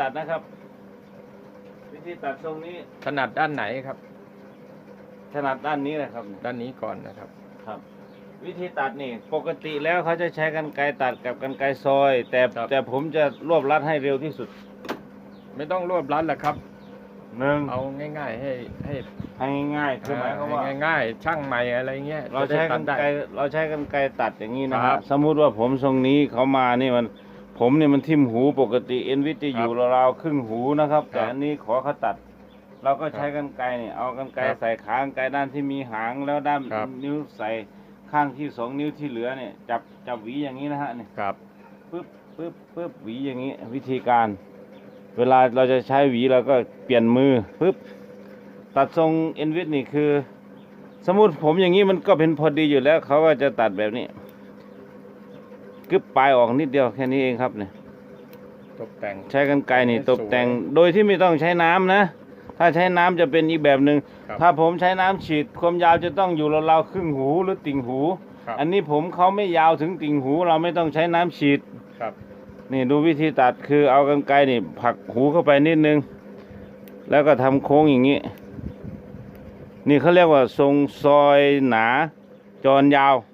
ตัดนะครับ วิธีตัดทรงนี้ถนัดด้านไหนครับ ถนัดด้านนี้นะครับ ด้านนี้ก่อนนะครับ ครับ วิธีตัดนี่ ปกติแล้วเขาจะใช้กันไกรตัดกับกันไกรซอย แต่ครับ แต่ผมจะรวบรัดให้เร็วที่สุดไม่ต้องรวบรัดหรอกครับ หนึ่งเอาง่าย ๆ ให้ให้ให้ง่ายๆคือหมายความว่าให้ง่ายๆช่างใหม่อะไรเงี้ยเราจะได้ใช้ตักัดนได้ไกรเราใช้กันไกรตัดอย่างนี้นะคครัรับบสมมุติว่าผมทรงนี้เขามานี่มัน ผมเนี่ยมันทิ่มหูปกติเอ็นวิทจะอยู่ครับราวๆครึ่งหูนะครับครับ แต่อันนี้ขอเขาตัด เราก็ใช้กันไกรเนี่ยเอากันไกรครับใส่ขากรรไกรด้านที่มีหางแล้วด้านครับนิ้วใส่ข้างที่สองนิ้วที่เหลือเนี่ย จับจับหวีอย่างนี้นะฮะเนี่ยครับปึ๊บปึ๊บปึ๊บหวีอย่างนี้ วิธีการ เวลาเราจะใช้หวีเราก็เปลี่ยนมือปึ๊บตัดทรงเอ็นวิทนี่คือ สมมติผมอย่างนี้มันก็เป็นพอดีอยู่แล้วเขาก็จะตัดแบบนี้ กึบปลายออกนิดเดียวแค่นี้เองครับเนี่ยตกแต่งใช้กันไกรนี่ให้ตกแต่งสวยโดยที่ไม่ต้องใช้น้ำนะ ถ้าใช้น้ำจะเป็นอีกแบบหนึ่งครับถ้าผมใช้น้ำฉีดความยาวจะต้องอยู่ราวๆครึ่งหูหรือติ่งหูครับอันนี้ผมเขาไม่ยาวถึงติ่งหู เราไม่ต้องใช้น้ำฉีดครับ นี่ดูวิธีตัดคือเอากันไกรนี่ผลักหูเข้าไปนิดนึง แล้วก็ทำโค้งอย่างนี้ นี่เขาเรียกว่าทรงซอยหนาจรยาวครับ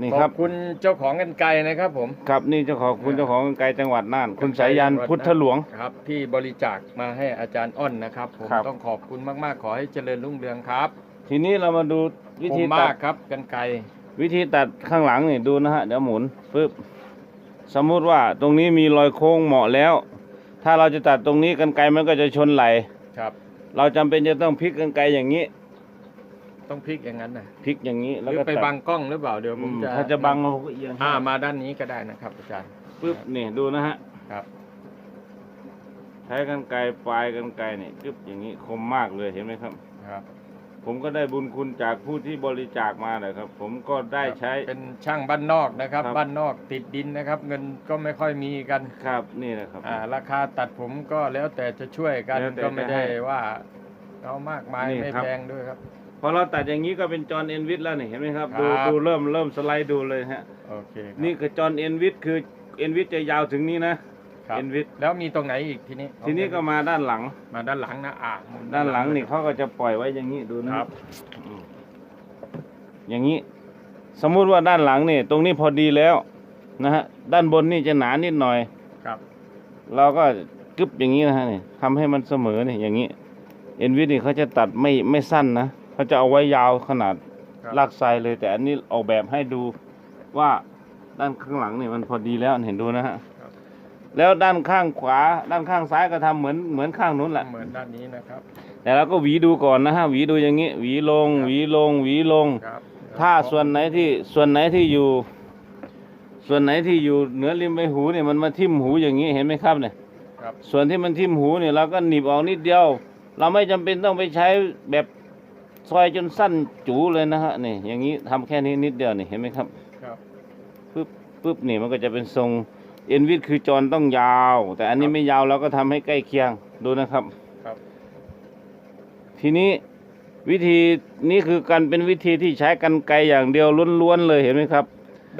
นี่ขครัอบบคุณเจ้าของกันไกลนะครับผม ครับนี่เจ้าของคุณเจ้าของกันไกรจังหวัดน่าน คุณสายันพุทธหลวง ครับ ที่บริจาคมาให้อาจารย์อ้อนนะครับ ผมครับ ต้องขอบคุณมากๆ ขอให้เจริญรุ่งเรืองครับทีนี้เรามาดูวิธีคมตัมาดกครับกันไกลวิธีตัดข้างหลังนี่ดูนะฮะเดี๋ยวหมุนปึ๊บสมมุติว่าตรงนี้มีรอยโค้งเหมาะแล้ว ถ้าเราจะตัดตรงนี้กันไกรมันก็จะชนไหล ครับ เราจำเป็นจะต้องพลิกกันไกรอย่างนี้ ต้องพลิกอย่างนั้นนะพลิกอย่างนี้หแล้วรือก็ไปตัดบังกล้องหรือเปล่าเดี๋ยวผอืมมจะถ้าจะบังเราก็เอียงอ่ามาด้านนี้ก็ได้นะครับ อาจารย์ปึ๊บนี่ดูนะฮะ ครับใช้กันไกรปลายกันไกรนี่ปึ๊บอย่างนี้คมมากเลยเห็นไหมครับ ครับผมก็ได้บุญคุณจากผู้ที่บริจาคมาเลยครับ ผมก็ได้ใช้ เป็นช่างบ้านนอกนะครับ ครับ บ้านนอกติดดินนะครับ เงินก็ไม่ค่อยมีกัน ครับนี่นะครับ อ่าราคาตัดผมก็แล้วแต่จะช่วยกันแล้วแต่ก็ไม่ได้จะให้ว่าเอามากมายนี่ไม่ครับ แพงด้วยครับ พอเราตัดอย่างนี้ก็เป็นจอห์นเอ็นวิทแล้วนี่เห็นไหมครับดูครับ ดูเริ่มเริ่มสไลด์ดูเลยฮะโอเคครับนี่คือจอห์นเอ็นวิทคือเอ็นวิทจะยาวถึงนี้นะ ครับเอ็นวิทแล้วมีตรงไหนอีกทีนี้ทีนี้ก็มาด้านหลัง มาด้านหลังนะอ่าด้านหลังนี่เขาก็จะปล่อยไว้อย่างนี้ดูนะครับอืมอย่างนี้ สมมุติว่าด้านหลังนี่ ตรงนี้พอดีแล้วนะฮะด้านบนนี่จะหนานิดหน่อย ครับเราก็กึบอย่างนี้นะฮะนี่ทำให้มันเสมอนี่อย่างนี้เอ็นวิทนี่เขาจะตัดไม่ไม่สั้นนะ เขาจะเอาไว้ยาวขนาดครับลากไซเลย แต่อันนี้ออกแบบให้ดูว่าด้านข้างหลังนี่มันพอดีแล้วเห็นดูนะฮะครับแล้วด้านข้างขวา ด้านข้างซ้ายก็ทำเหมือนเหมือนข้างนู้นแหละเหมือนด้านนี้นะครับ แต่เราก็หวีดูก่อนนะฮะหวีดูอย่างนี้ หวีลงครับหวีลง หวีลงครับถ้าส่วนไหนที่ส่วนไหนที่อยู่ ส่วนไหนที่อยู่เหนือริมใบหูเนี่ยมันมาทิ่มหูอย่างนี้เห็นไหมครับเนี่ยครับส่วนที่มันทิ่มหูเนี่ยเราก็หนีบออกนิดเดียว เราไม่จำเป็นต้องไปใช้แบบ ซอยจนสั้นจูเลยนะฮะนี่อย่างนี้ทำแค่นี้นิดเดียวนี่เห็นไหมครับครับปึ๊บปึ๊บนี่มันก็จะเป็นทรงเอ็นวิดคือจรต้องยาว แต่อันนี้ครับไม่ยาวเราก็ทำให้ใกล้เคียงดูนะครับครับ ทีนี้วิธีนี้คือการเป็นวิธีที่ใช้กันไกรอย่างเดียวล้วนๆเลยเห็นไหมครับ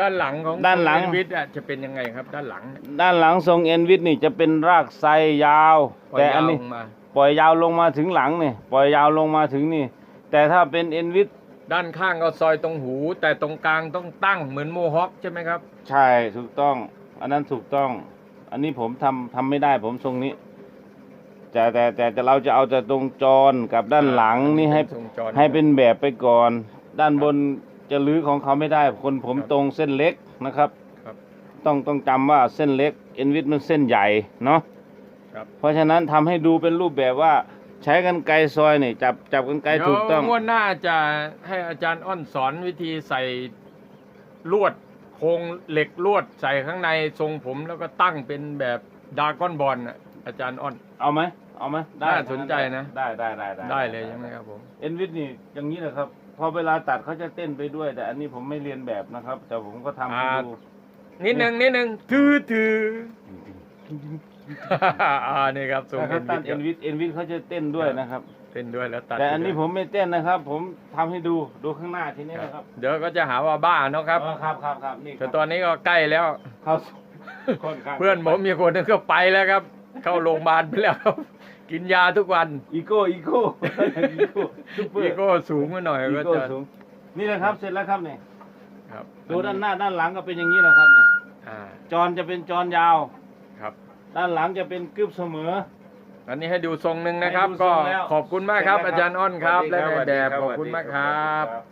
ด้านหลังของด้านหลังเอ็วิทย์อะจะเป็นยังไงครับ ด้านหลัง ด้านหลังทรงเอ็นวิดนี่จะเป็นรากไซยาวปล่อยแต่อัยานวนี้ลงมาปล่อยยาวลงมาถึงหลังนี่ปล่อยยาวลงมาถึงนี่ แต่ถ้าเป็นเอ็นวิดด้านข้างก็ซอยตรงหู แต่ตรงกลางต้องตั้งเหมือนโมฮอคใช่ไหมครับ ใช่ถูกต้อง อันนั้นถูกต้อง อันนี้ผมทำทำไม่ได้ผมทรงนี้ แต่แต่แต่แต่เราจะเอาแต่ตรงจรกับด้านหลังนี่ให้ทรงจร ให้เป็นแบบไปก่อน ด้านบนจะลื้อของเขาไม่ได้ คนผมตรงเส้นเล็กนะครับ ครับ ต้องต้องจำว่าเส้นเล็กเอ็นวิดมันเส้นใหญ่เนาะ ครับ เพราะฉะนั้นทำให้ดูเป็นรูปแบบว่า ใช้กันไกรซอยนี่จับจับกันไกรถูกต้องเดี๋ยวงวดหน้าจะให้อาจารย์อ้อนสอนวิธีใส่ลวดโครงเหล็กลวดใส่ข้างในทรงผมแล้วก็ตั้งเป็นแบบดราก้อนบอลน่ะอาจารย์อ้อน เอาไหมเอาไหมได้น่าสนใจนะ ได้ได้ได้ได้เลยใช่ไหมครับผม เอ็นวิดนี่อย่างนี้นะครับ พอเวลาตัดเขาจะเต้นไปด้วย แต่อันนี้ผมไม่เรียนแบบนะครับ แต่ผมก็ทำให้ดูนิดนึงนิดนึงถือถือ อ่านี่ครับทรงแต่เอ็เขานตัดวิเอ็นวิดเอ็นวิดเขาจะเต้นด้วยนะครับ เต้นด้วยแล้วตัดแต่อันนี้ด้วยผมไม่เต้นนะครับ ผมทำให้ดูดูข้างหน้าทีนี้นะครับ เดี๋ยวก็จะหาว่าบ้าเนาะครับอ๋อครับครับครับนี่คแต่รับตอนนี้ก็ใกล้แล้วเข้าค่อนข้างเพื่อนผมมีคนหนึงก็ไปแล้วครับ เข้าโรงพยาบาลไปแล้วครับกินยาทุกวันอีโก้อีโก้อีโก้ซุปเปอร์อีโก้สูงมาหน่อยอีก็โก้จะสูงนี่แหละครับเสร็จแล้วครับเนี่ยครับดูด้านหน้าด้านหลังก็เป็นอย่างนี้แหละครับเนี่ยอ่าจอนจะเป็นจอนยาวครับ ด้านหลังจะเป็นกึบเสมอ อันนี้ให้ดูทรงหนึ่งนะครับ ให้ดูทก็รงแล้ว ขอบคุณมากครับเสร็จอาแล้วจารย์อ้อนครับสวัและสดีนายแบบสวัสดีขอบคุณมากครัสวัสดีบ